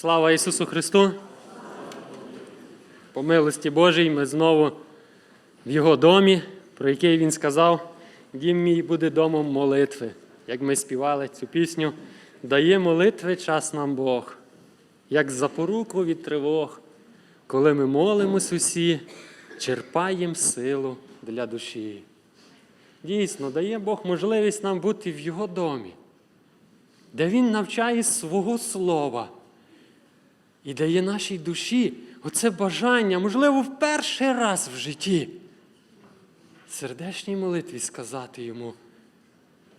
Слава Ісусу Христу! По милості Божій ми знову в Його домі, про який Він сказав, дім мій буде домом молитви. Як ми співали цю пісню, дає молитви час нам Бог, як запоруку від тривог, коли ми молимось усі, черпаємо силу для душі. Дійсно, дає Бог можливість нам бути в Його домі, де Він навчає свого слова і дає нашій душі оце бажання, можливо, в перший раз в житті, в сердечній молитві сказати йому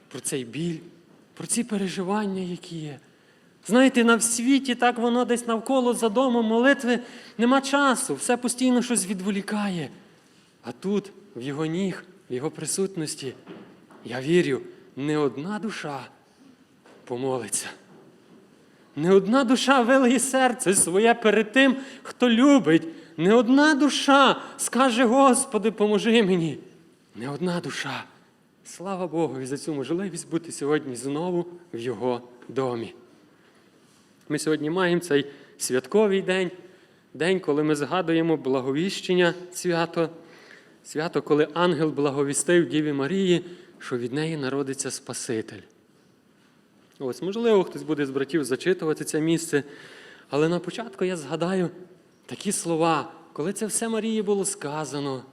про цей біль, про ці переживання, які є. Знаєте, на світі так воно десь навколо за домом молитви нема часу, все постійно щось відволікає. А тут, в його ніг, в його присутності, я вірю, не одна душа помолиться. Не одна душа вилиє серце своє перед тим, хто любить. Не одна душа скаже, Господи, поможи мені. Не одна душа. Слава Богу і за цю можливість бути сьогодні знову в Його домі. Ми сьогодні маємо цей святковий день, день, коли ми згадуємо благовіщення свято, свято, коли ангел благовістив Діві Марії, що від неї народиться Спаситель. Ось, можливо, хтось буде з братів зачитувати це місце. Але на початку я згадаю такі слова, коли це все Марії було сказано,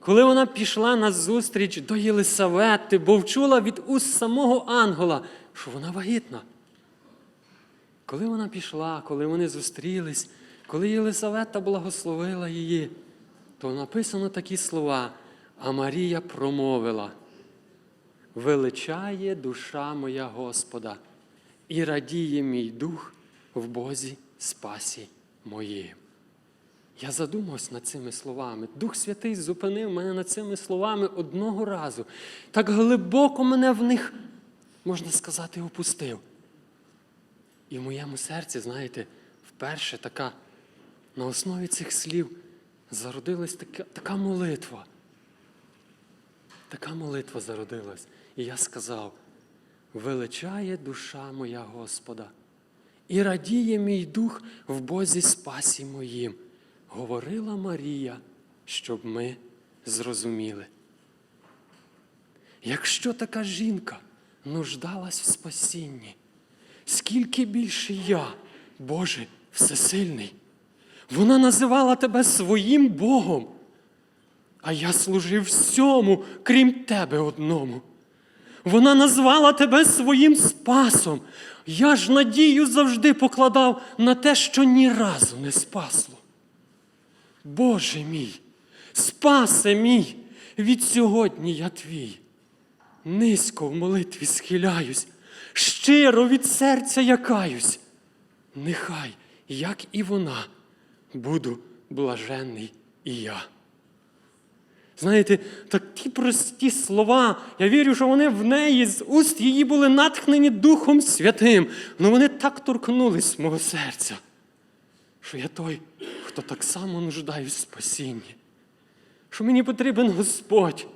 коли вона пішла на зустріч до Єлисавети, бо вчула від уст самого ангела, що вона вагітна. Коли вона пішла, коли вони зустрілись, коли Єлисавета благословила її, то написано такі слова, а Марія промовила. Величає душа моя Господа, і радіє мій дух в Бозі спасі моїм. Я задумався над цими словами. Дух Святий зупинив мене над цими словами одного разу. Так глибоко мене в них, можна сказати, опустив. І в моєму серці, знаєте, вперше така на основі цих слів зародилась така, така молитва. Така молитва зародилась. І я сказав: величає душа моя Господа, і радіє мій дух в Бозі спасі моїм, говорила Марія, щоб ми зрозуміли. Якщо така жінка нуждалась в спасінні, скільки більше я, Боже, всесильний, вона називала тебе своїм Богом. А я служив всьому, крім тебе одному. Вона назвала тебе своїм спасом. Я ж надію завжди покладав на те, що ні разу не спасло. Боже мій, спасе мій, від сьогодні я твій. Низько в молитві схиляюсь, щиро від серця якаюсь. Нехай, як і вона, буду блаженний і я. Знаєте, такі прості слова. Я вірю, що вони в неї з уст її були натхнені Духом Святим. але вони так торкнулись мого серця, що я той, хто так само нуждаюсь в спасінні, що мені потрібен Господь,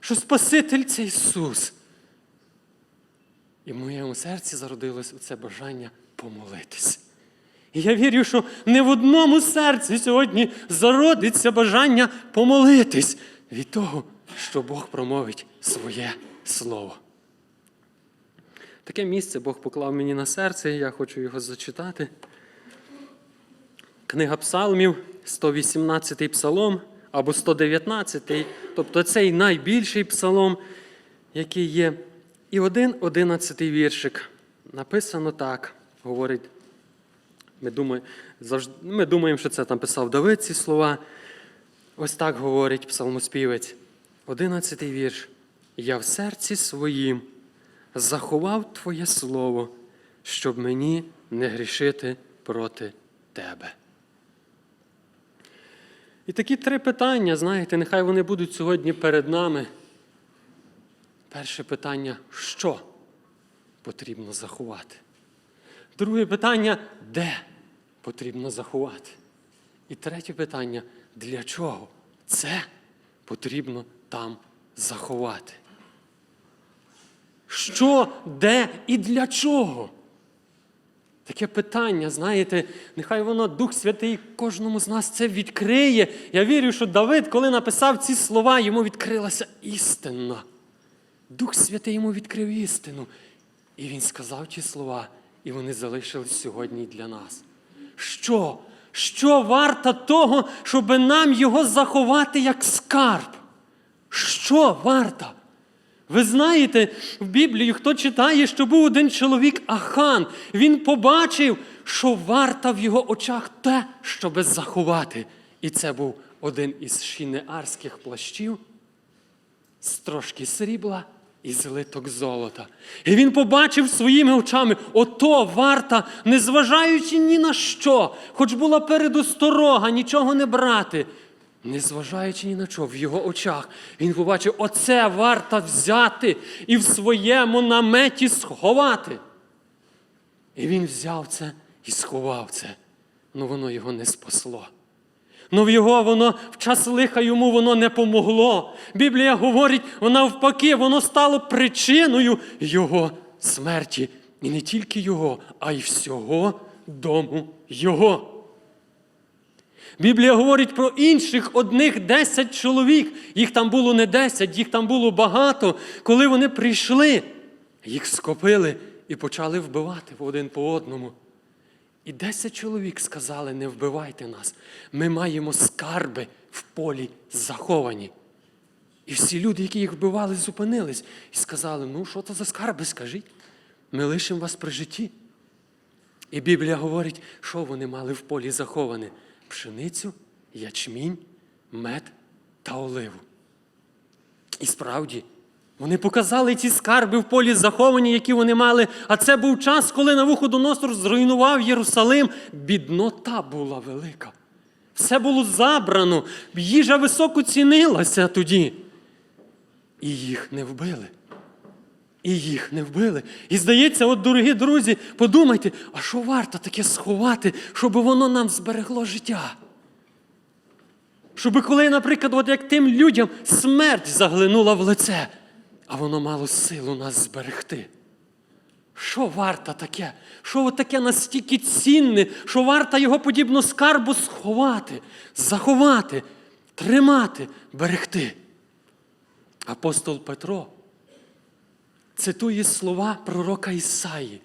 що Спаситель це Ісус. І в моєму серці зародилось оце бажання помолитись. І я вірю, що не в одному серці сьогодні зародиться бажання помолитись від того, що Бог промовить своє слово. Таке місце Бог поклав мені на серце, я хочу його зачитати. Книга Псалмів, 118 псалом або 119, тобто цей найбільший псалом, який є. І один одинадцятий віршик. Написано так, говорить. Ми думаємо, ми думаємо, що це там писав Давид ці слова. Ось так говорить псалмоспівець. Одинадцятий вірш. Я в серці своїм заховав Твоє Слово, щоб мені не грішити проти Тебе. І такі три питання, знаєте, нехай вони будуть сьогодні перед нами. Перше питання що потрібно заховати? Друге питання де потрібно заховати? І третє питання для чого це потрібно там заховати? Що, де і для чого? Таке питання, знаєте, нехай воно Дух Святий кожному з нас це відкриє. Я вірю, що Давид, коли написав ці слова, йому відкрилася істина. Дух Святий йому відкрив істину. І він сказав ті слова, і вони залишились сьогодні для нас. Що? Що варто того, щоб нам його заховати як скарб? Що варто? Ви знаєте, в Біблії, хто читає, що був один чоловік Ахан, він побачив, що варто в його очах те, щоби заховати. І це був один із шинеарських плащів з трошки срібла і злиток золота. І він побачив своїми очами, ото варта, незважаючи ні на що, хоч була передосторога, нічого не брати. Незважаючи ні на що, в його очах, він побачив, оце варта взяти і в своєму наметі сховати. І він взяв це і сховав це. Ну воно його не спасло. Ну в його воно в час лиха йому воно не помогло. Біблія говорить, вона навпаки, воно стало причиною його смерті. І не тільки його, а й всього дому його. Біблія говорить про інших одних 10 чоловік. Їх там було не 10, їх там було багато. Коли вони прийшли, їх скопили і почали вбивати один по одному. І 10 чоловік сказали: не вбивайте нас. Ми маємо скарби в полі заховані. І всі люди, які їх вбивали, зупинились і сказали: ну, що це за скарби, скажіть? Ми лишимо вас при житті. І Біблія говорить, що вони мали в полі заховане: пшеницю, ячмінь, мед та оливу. І справді, вони показали ці скарби в полі заховані, які вони мали. А це був час, коли Навуходоносор зруйнував Єрусалим. Біднота була велика. Все було забрано, їжа високо цінилася тоді. І їх не вбили. І їх не вбили. І здається, от, дорогі друзі, подумайте, а що варто таке сховати, щоб воно нам зберегло життя? Щоб коли, наприклад, от як тим людям смерть заглинула в лице, а воно мало силу нас зберегти. Що варто таке? Що таке настільки цінне, що варто його подібно скарбу сховати, заховати, тримати, берегти? Апостол Петро цитує слова пророка Ісаї,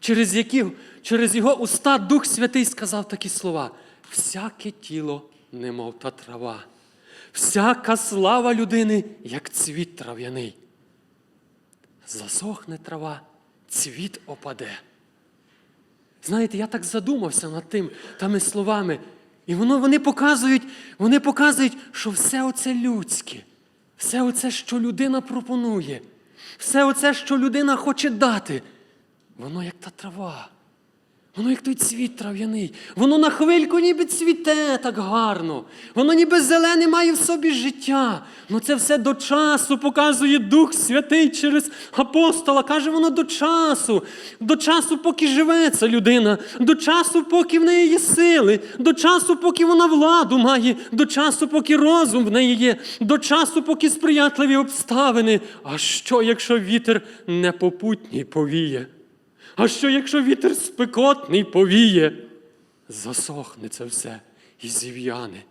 через які через його уста Дух Святий сказав такі слова: всяке тіло, немов та трава, всяка слава людини, як цвіт трав'яний. Засохне трава, цвіт опаде. Знаєте, я так задумався над тим тими словами. І воно вони показують, вони показують, що все оце людське, все оце, що людина пропонує, все оце, що людина хоче дати, воно як та трава. Воно як той цвіт трав'яний. Воно на хвильку ніби цвіте так гарно. Воно ніби зелене має в собі життя. Ну це все до часу показує Дух Святий через апостола. Каже, воно до часу. До часу, поки живе ця людина, до часу, поки в неї є сили, до часу, поки вона владу має, до часу, поки розум в неї є, до часу, поки сприятливі обставини. А що, якщо вітер непопутній повіє? А що, якщо вітер спекотний повіє, засохне це все і зів'яне.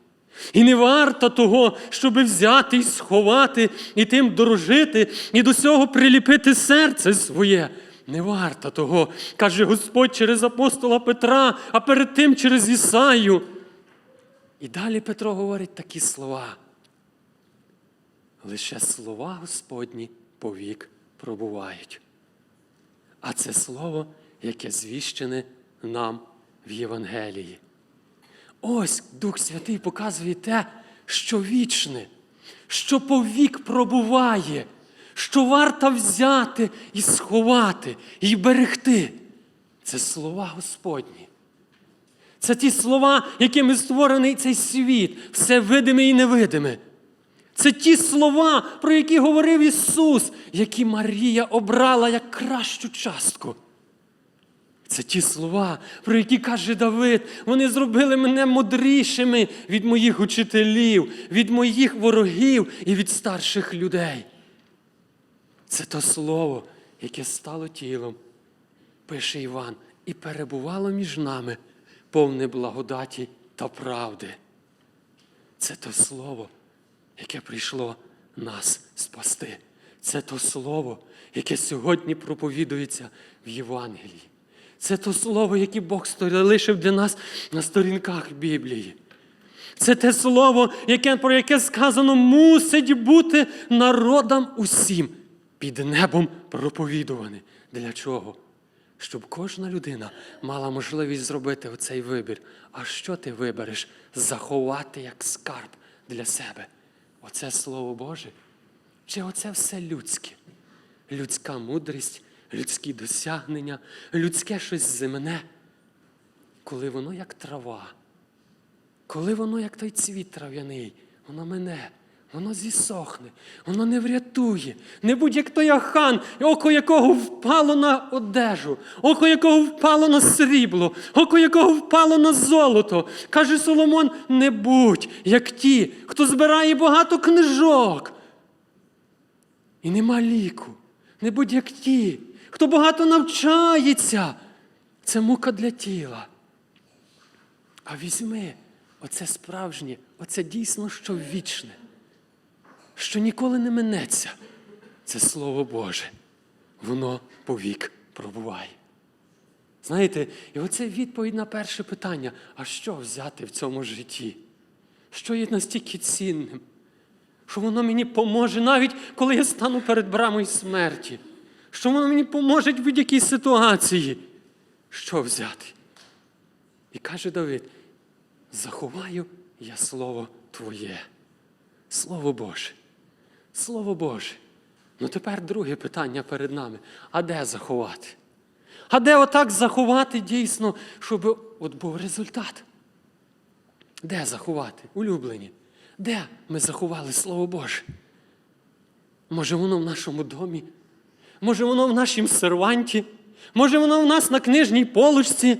І не варто того, щоби взяти і сховати, і тим дорожити, і до цього приліпити серце своє. Не варто того, каже Господь через апостола Петра, а перед тим через Ісаю. І далі Петро говорить такі слова. Лише слова Господні повік пробувають. А це слово, яке звіщене нам в Євангелії. Ось Дух Святий показує те, що вічне, що повік пробуває, що варто взяти і сховати, і берегти. Це слова Господні. Це ті слова, якими створений цей світ, все видиме і невидиме. Це ті слова, про які говорив Ісус, які Марія обрала як кращу частку. Це ті слова, про які каже Давид, вони зробили мене мудрішими від моїх учителів, від моїх ворогів і від старших людей. Це то слово, яке стало тілом, пише Іван, і перебувало між нами повне благодаті та правди. Це то слово, яке прийшло нас спасти. Це то слово, яке сьогодні проповідується в Євангелії. Це то слово, яке Бог лишив для нас на сторінках Біблії. Це те слово, яке, про яке сказано, мусить бути народам усім під небом проповідуване. Для чого? Щоб кожна людина мала можливість зробити оцей вибір. А що ти вибереш? Заховати як скарб для себе. Оце Слово Боже? Чи оце все людське? Людська мудрість, людські досягнення, людське щось земне, коли воно як трава. Коли воно, як той цвіт трав'яний, воно мене, воно зісохне, воно не врятує. Не будь як той ахан, око якого впало на одежу, око якого впало на срібло, око якого впало на золото. Каже Соломон: не будь як ті, хто збирає багато книжок. І нема ліку. Не будь як ті, хто багато навчається. Це мука для тіла. А візьми оце справжнє, оце дійсно що вічне, що ніколи не минеться. Це Слово Боже. Воно повік пробуває. Знаєте, і оце відповідь на перше питання: а що взяти в цьому житті? Що є настільки цінним? Що воно мені поможе навіть коли я стану перед брамою смерті. Що воно мені поможе в будь-якій ситуації. Що взяти? І каже Давид: заховаю я Слово Твоє. Слово Боже. Слово Боже. Ну тепер друге питання перед нами. А де заховати? А де отак заховати дійсно, щоб от був результат? Де заховати? Улюблені? Де ми заховали Слово Боже? Може, воно в нашому домі? Може, воно в нашому серванті? Може, воно в нас на книжній полочці?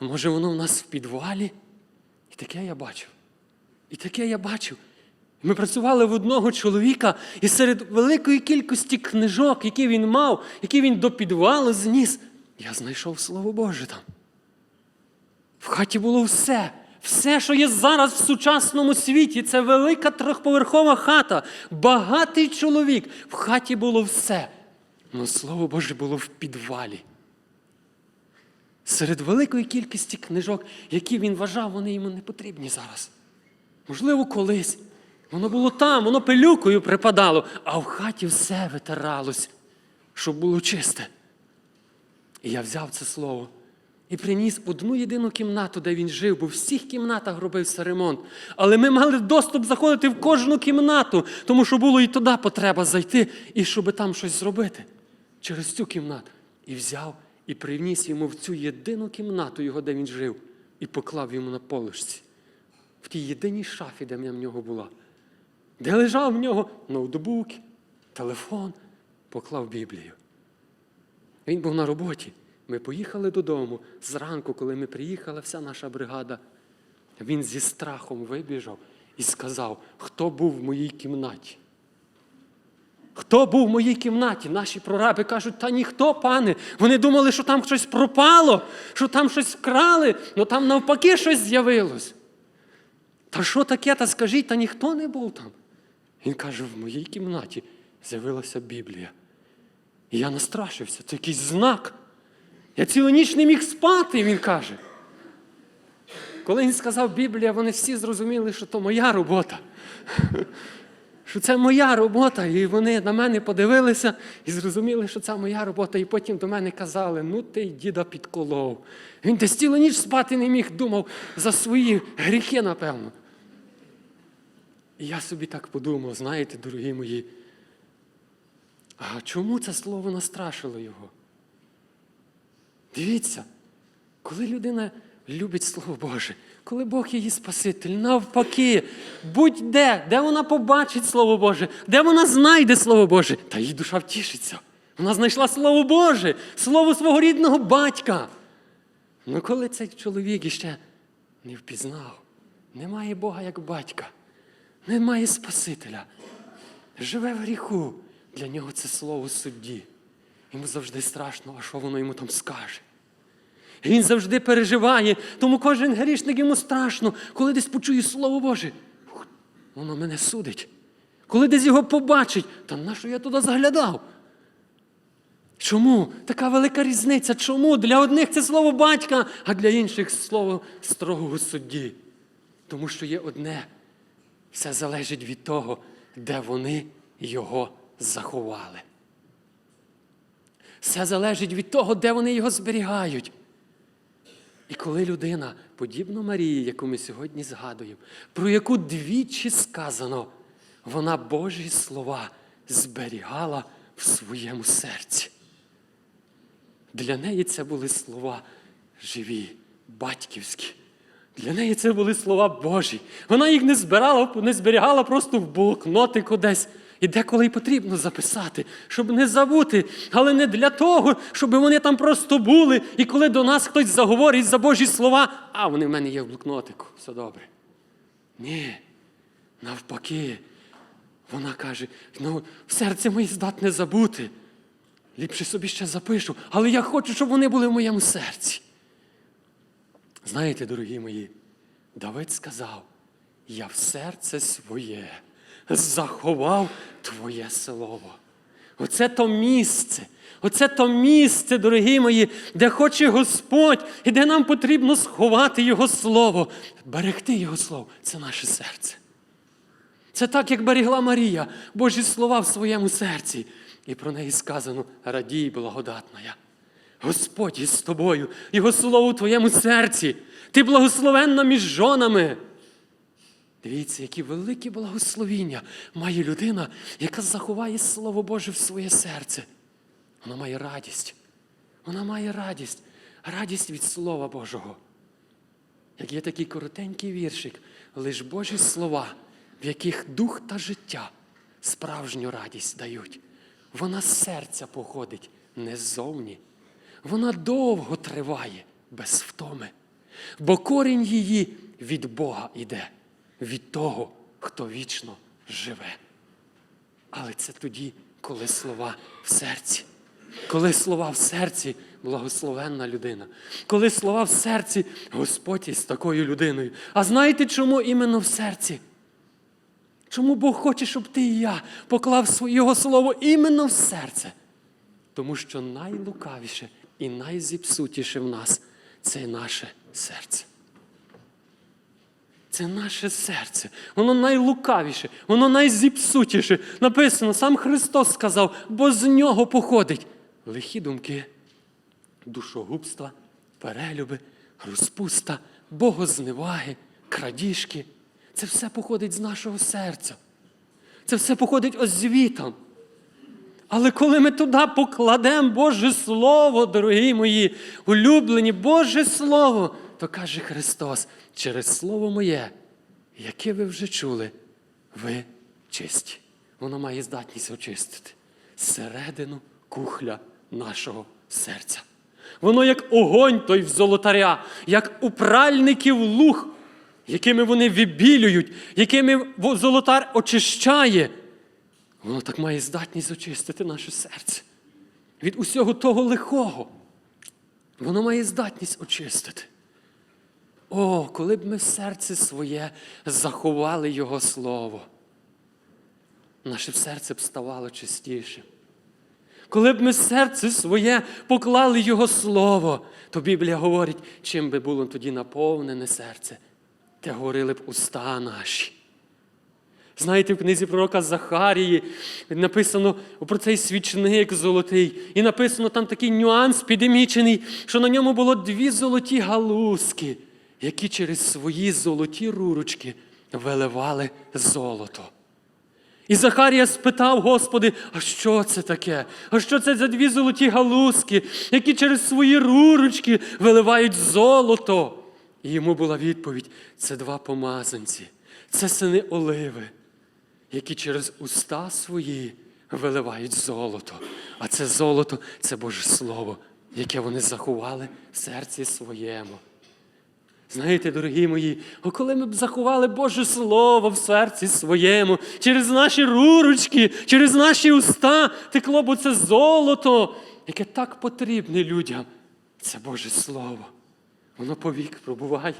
Може, воно в нас в підвалі? І таке я бачив. І таке я бачив. Ми працювали в одного чоловіка, і серед великої кількості книжок, які він мав, які він до підвалу зніс, я знайшов Слово Боже там. В хаті було все. Все, що є зараз в сучасному світі, це велика трьохповерхова хата, багатий чоловік. В хаті було все. Але Слово Боже було в підвалі. Серед великої кількості книжок, які він вважав, вони йому не потрібні зараз. Можливо, колись. Воно було там, воно пилюкою припадало, а в хаті все витиралось, щоб було чисте. І я взяв це слово і приніс одну єдину кімнату, де він жив, бо в всіх кімнатах робився ремонт. Але ми мали доступ заходити в кожну кімнату, тому що було і туди потреба зайти, і щоб там щось зробити через цю кімнату. І взяв і приніс йому в цю єдину кімнату, його, де він жив, і поклав йому на полишці. В тій єдиній шафі, де в нього була, де лежав в нього ноутбук, телефон, поклав Біблію. Він був на роботі. Ми поїхали додому. Зранку, коли ми приїхали, вся наша бригада, він зі страхом вибіжав і сказав, хто був в моїй кімнаті. Хто був в моїй кімнаті? Наші прораби кажуть, та ніхто, пане. Вони думали, що там щось пропало, що там щось вкрали, але там навпаки щось з'явилось. Та що таке, та скажіть, та ніхто не був там. Він каже, в моїй кімнаті з'явилася Біблія. І я настрашився, це якийсь знак. Я цілу ніч не міг спати, він каже. Коли він сказав Біблія, вони всі зрозуміли, що то моя робота. Що це моя робота, і вони на мене подивилися і зрозуміли, що це моя робота. І потім до мене казали, ну ти діда підколов. Він десь цілу ніч спати не міг, думав за свої гріхи, напевно. І я собі так подумав, знаєте, дорогі мої, а чому це слово настрашило його? Дивіться, коли людина любить Слово Боже, коли Бог її Спаситель, навпаки, будь-де, де вона побачить Слово Боже, де вона знайде Слово Боже, та її душа втішиться. Вона знайшла Слово Боже, Слово свого рідного батька. Ну коли цей чоловік іще не впізнав, немає Бога як батька, немає Спасителя, живе в гріху, для нього це слово судді. Йому завжди страшно, а що воно йому там скаже. Він завжди переживає. Тому кожен грішник йому страшно, коли десь почує Слово Боже. Воно мене судить. Коли десь його побачить, та на що я туди заглядав? Чому така велика різниця? Чому? Для одних це слово батька, а для інших слово строгого судді. Тому що є одне, все залежить від того, де вони його заховали. Все залежить від того, де вони його зберігають. І коли людина, подібно Марії, яку ми сьогодні згадуємо, про яку двічі сказано, вона Божі слова зберігала в своєму серці. Для неї це були слова живі, батьківські. Для неї це були слова Божі. Вона їх не збирала, не зберігала просто в блокнотику десь. І деколи й потрібно записати, щоб не забути, але не для того, щоб вони там просто були. І коли до нас хтось заговорить за Божі слова, а вони в мене є в блокнотику, все добре. Ні, навпаки, вона каже: ну, в серці моє здатне забути. Ліпше собі ще запишу, але я хочу, щоб вони були в моєму серці. Знаєте, дорогі мої, Давид сказав: я в серце своє заховав Твоє слово. Оце то місце, оце то місце, дорогі мої, де хоче Господь і де нам потрібно сховати Його Слово, берегти Його Слово це наше серце. Це так, як берегла Марія, Божі слова в своєму серці. І про неї сказано: радій, благодатна. я. Господь із тобою, Його слово в твоєму серці. Ти благословенна між жонами. Дивіться, які великі благословіння має людина, яка заховає Слово Боже в своє серце. Вона має радість. Вона має радість, радість від Слова Божого. Як є такий коротенький віршик, лиш Божі слова, в яких дух та життя справжню радість дають. Вона з серця походить не ззовні. Вона довго триває без втоми, бо корінь її від Бога іде, від того, хто вічно живе. Але це тоді, коли слова в серці. Коли слова в серці благословенна людина. Коли слова в серці Господь із такою людиною. А знаєте, чому іменно в серці? Чому Бог хоче, щоб ти і я поклав Його слово іменно в серце? Тому що найлукавіше і найзіпсутіше в нас це наше серце. Це наше серце. Воно найлукавіше, воно найзіпсутіше. Написано, сам Христос сказав, бо з нього походить лихі думки, душогубства, перелюби, розпуста, богозневаги, крадіжки. Це все походить з нашого серця. Це все походить ось звітом. Але коли ми туди покладемо Боже Слово, дорогі мої, улюблені Боже Слово, то каже Христос, через Слово моє, яке ви вже чули, ви чисті. Воно має здатність очистити середину кухля нашого серця. Воно як огонь той в золотаря, як у пральників луг, якими вони вибілюють, якими золотар очищає. Воно так має здатність очистити наше серце від усього того лихого. Воно має здатність очистити. О, коли б ми в серці своє заховали Його Слово, наше серце б ставало чистішим. Коли б ми серце своє поклали Його Слово, то Біблія говорить, чим би було тоді наповнене серце, те говорили б уста наші. Знаєте, в книзі пророка Захарії написано про цей свічник золотий. І написано там такий нюанс підемічений, що на ньому було дві золоті галузки, які через свої золоті рурочки виливали золото. І Захарія спитав, Господи, а що це таке? А що це за дві золоті галузки, які через свої рурочки виливають золото? І йому була відповідь: це два помазанці, це сини оливи, які через уста свої виливають золото. А це золото це Боже Слово, яке вони заховали в серці своєму. Знаєте, дорогі мої, о коли ми б заховали Боже Слово в серці своєму, через наші рурочки, через наші уста текло б це золото, яке так потрібне людям. Це Боже Слово. Воно повік пробуває,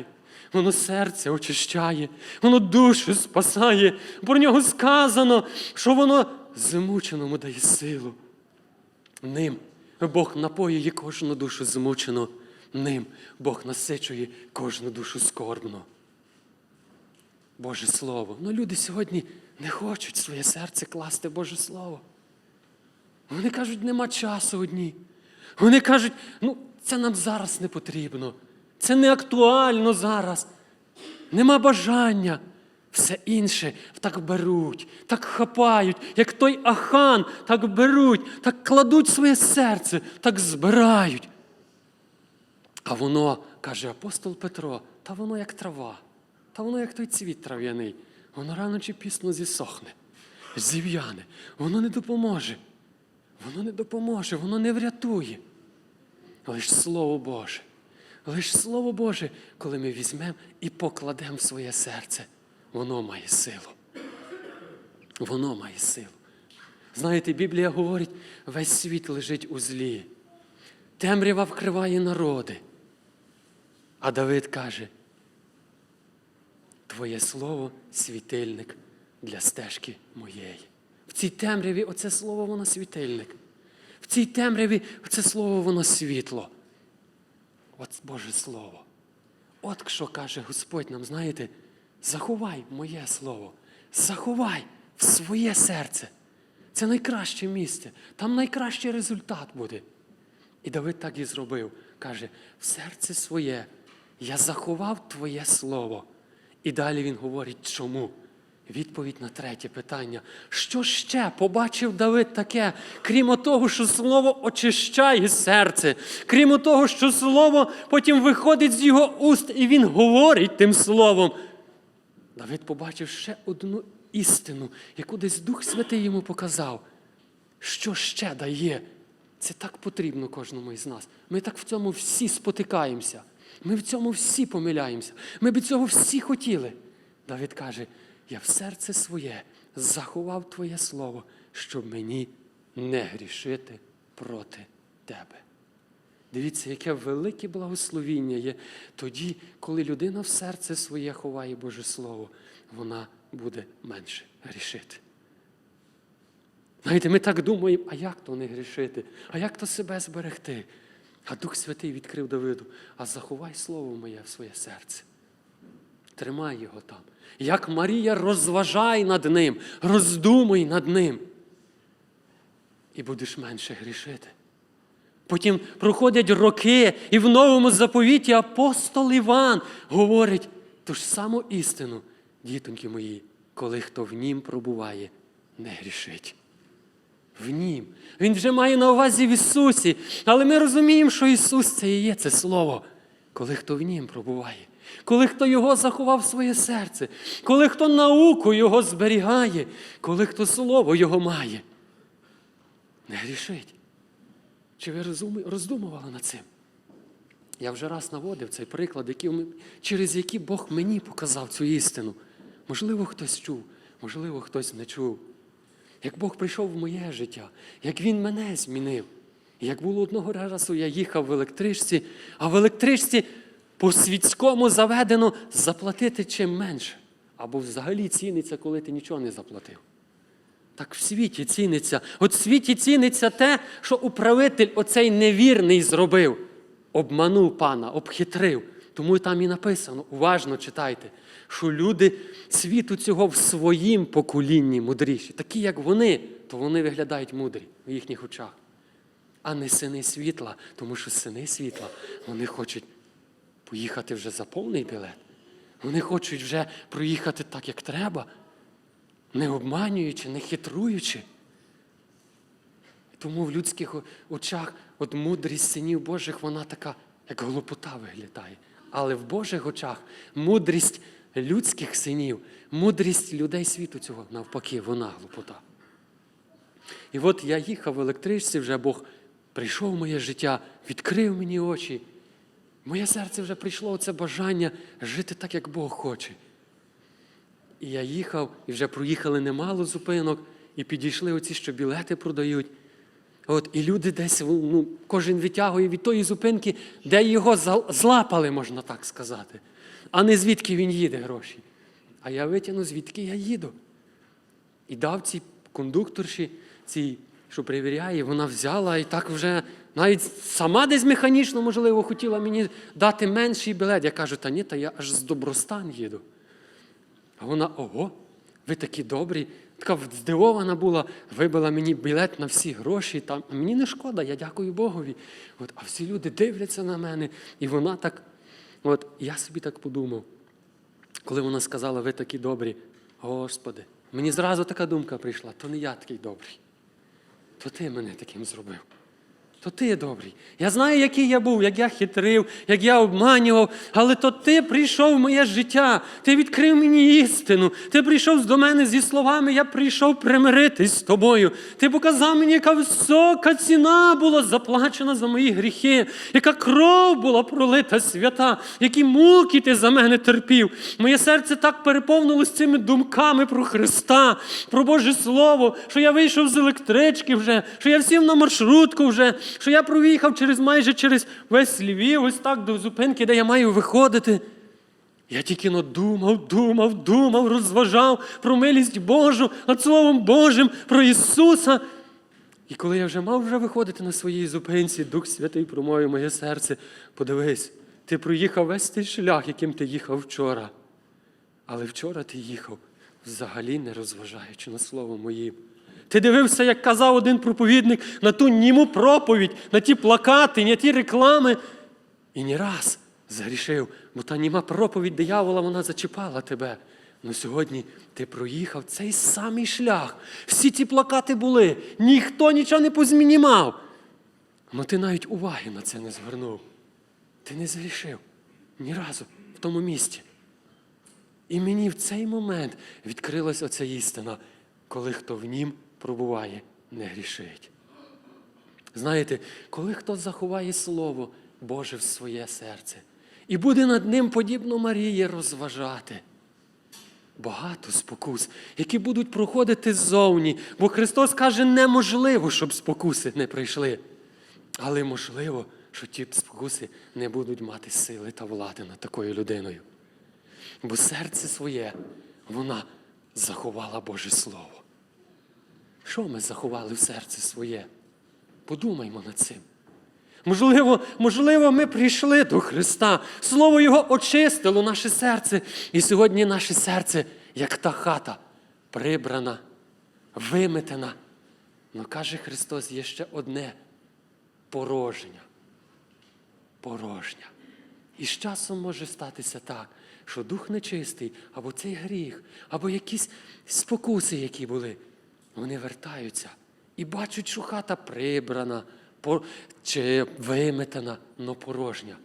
воно серце очищає, воно душу спасає. Про нього сказано, що воно змученому дає силу. Ним Бог напоює кожну душу змучену, ним Бог насичує кожну душу скорбну. Боже Слово. Ну люди сьогодні не хочуть своє серце класти Боже Слово. Вони кажуть, нема часу одні. Вони кажуть, ну це нам зараз не потрібно. Це не актуально зараз. Нема бажання. Все інше так беруть, так хапають, як той ахан, так беруть, так кладуть своє серце, так збирають. А воно, каже апостол Петро, та воно як трава, та воно як той цвіт трав'яний. Воно рано чи пісно зісохне, зів'яне, воно не допоможе. Воно не допоможе, воно не врятує. Лиш Слово Боже, лиш Слово Боже, коли ми візьмемо і покладемо в своє серце, воно має силу. Воно має силу. Знаєте, Біблія говорить, весь світ лежить у злі. Темрява вкриває народи. А Давид каже: Твоє слово світильник для стежки моєї. В цій темряві оце слово воно світильник. В цій темряві оце слово воно світло. От Боже Слово. От що каже Господь нам, знаєте, заховай моє слово, заховай в своє серце. Це найкраще місце, там найкращий результат буде. І Давид так і зробив. Каже, в серце своє я заховав Твоє слово. І далі він говорить, чому? Відповідь на третє питання. Що ще побачив Давид таке, крім того, що слово очищає серце, крім того, що слово потім виходить з його уст, і він говорить тим словом. Давид побачив ще одну істину, яку десь Дух Святий йому показав. Що ще дає? Це так потрібно кожному із нас. Ми так в цьому всі спотикаємося. Ми в цьому всі помиляємося. Ми б цього всі хотіли. Давид каже: я в серце своє заховав Твоє слово, щоб мені не грішити проти Тебе. Дивіться, яке велике благословіння є тоді, коли людина в серце своє ховає Боже Слово, вона буде менше грішити. Знаєте, ми так думаємо, а як то не грішити? А як то себе зберегти? А Дух Святий відкрив Давиду, а заховай слово моє в своє серце. Тримай його там. Як Марія розважай над ним, роздумуй над ним. І будеш менше грішити. Потім проходять роки, і в новому заповіті апостол Іван говорить ту ж саму істину, дітоньки мої, коли хто в нім пробуває, не грішить. В нім. Він вже має на увазі в Ісусі. Але ми розуміємо, що Ісус це і є це Слово, коли хто в нім пробуває, коли хто Його заховав в своє серце, коли хто науку Його зберігає, коли хто Слово Його має. Не грішить. Чи ви роздумували над цим? Я вже раз наводив цей приклад, який, через який Бог мені показав цю істину. Можливо, хтось чув, можливо, хтось не чув. Як Бог прийшов в моє життя, як Він мене змінив. Як було одного разу, я їхав в електричці, а в електричці по світському заведено заплатити чим менше. Або взагалі ціниться, коли ти нічого не заплатив. Так в світі ціниться. От в світі ціниться те, що управитель оцей невірний зробив. Обманув пана, обхитрив. Тому там і написано, уважно читайте, що люди світу цього в своїм поколінні мудріші. Такі, як вони, то вони виглядають мудрі в їхніх очах. А не сини світла, тому що сини світла вони хочуть поїхати вже за повний білет. Вони хочуть вже проїхати так, як треба, не обманюючи, не хитруючи. Тому в людських очах от мудрість синів Божих, вона така, як глупота виглядає. Але в Божих очах мудрість людських синів, мудрість людей світу цього навпаки, вона глупота. І от я їхав в електричці, вже Бог прийшов в моє життя, відкрив мені очі. Моє серце вже прийшло оце бажання жити так, як Бог хоче. І я їхав, і вже проїхали немало зупинок, і підійшли оці, що білети продають. От, і люди десь, ну, кожен витягує від тої зупинки, де його злапали, можна так сказати, а не звідки він їде гроші. А я витягну, звідки я їду. І дав цій кондукторші, цій, що перевіряє, вона взяла і так вже навіть сама десь механічно, можливо, хотіла мені дати менший білет. Я кажу, та ні, та я аж з Добростан їду. А вона, ого, ви такі добрі. Така здивована була, вибила мені білет на всі гроші. Там. Мені не шкода, я дякую Богові. От, а всі люди дивляться на мене. І вона так, от, я собі так подумав, коли вона сказала, ви такі добрі, Господи, мені зразу така думка прийшла, то не я такий добрий, то ти мене таким зробив. То ти добрий. Я знаю, який я був, як я хитрив, як я обманював, але то ти прийшов в моє життя, ти відкрив мені істину, ти прийшов до мене зі словами, я прийшов примиритись з тобою. Ти показав мені, яка висока ціна була заплачена за мої гріхи, яка кров була пролита свята, які муки ти за мене терпів. Моє серце так переповнилось цими думками про Христа, про Боже Слово, що я вийшов з електрички вже, що я сів на маршрутку вже, що я проїхав через майже через весь Львів, ось так до зупинки, де я маю виходити. Я тільки но думав, думав, думав, розважав про милість Божу над Словом Божим, про Ісуса. І коли я вже мав вже виходити на своїй зупинці, Дух Святий промовив моє серце, подивись, ти проїхав весь той шлях, яким ти їхав вчора. Але вчора ти їхав, взагалі не розважаючи на слово моїм. Ти дивився, як казав один проповідник, на ту німу проповідь, на ті плакати, на ті реклами. І ні раз згрішив, бо та німа проповідь диявола, вона зачіпала тебе. Ну сьогодні ти проїхав цей самий шлях. Всі ці плакати були, ніхто нічого не позмінімав. Ну ти навіть уваги на це не звернув. Ти не згрішив ні разу в тому місці. І мені в цей момент відкрилася оця істина, коли хто в нім пробуває, не грішить. Знаєте, коли хто заховає Слово Боже в своє серце і буде над ним, подібно Марії, розважати. Багато спокус, які будуть проходити ззовні, бо Христос каже, неможливо, щоб спокуси не прийшли. Але можливо, що ті спокуси не будуть мати сили та влади над такою людиною. Бо серце своє вона заховала Боже Слово. Що ми заховали в серце своє? Подумаймо над цим. Можливо, можливо, ми прийшли до Христа. Слово Його очистило наше серце. І сьогодні наше серце, як та хата, прибрана, виметена. Но каже Христос, є ще одне порожня. Порожня. І з часом може статися так, що дух нечистий, або цей гріх, або якісь спокуси, які були, вони вертаються і бачать, що хата прибрана чи виметена, но порожня.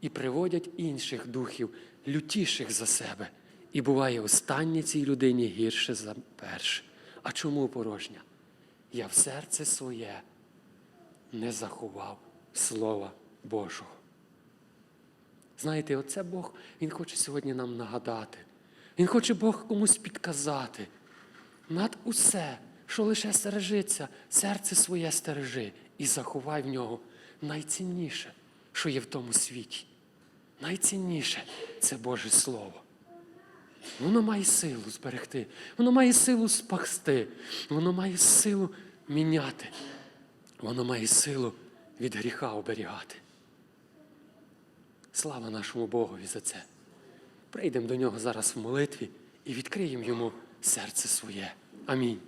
І приводять інших духів, лютіших за себе. І буває останнє цій людині гірше за перше. А чому порожня? Я в серце своє не заховав Слова Божого. Знаєте, оце Бог, Він хоче сьогодні нам нагадати. Він хоче Бог комусь підказати. Над усе, що лише стережиться, серце своє стережи і заховай в нього найцінніше, що є в тому світі. Найцінніше це Боже Слово. Воно має силу зберегти, воно має силу спасти, воно має силу міняти, воно має силу від гріха оберігати. Слава нашому Богові за це. Прийдемо до нього зараз в молитві і відкриємо йому серце своє. Амінь.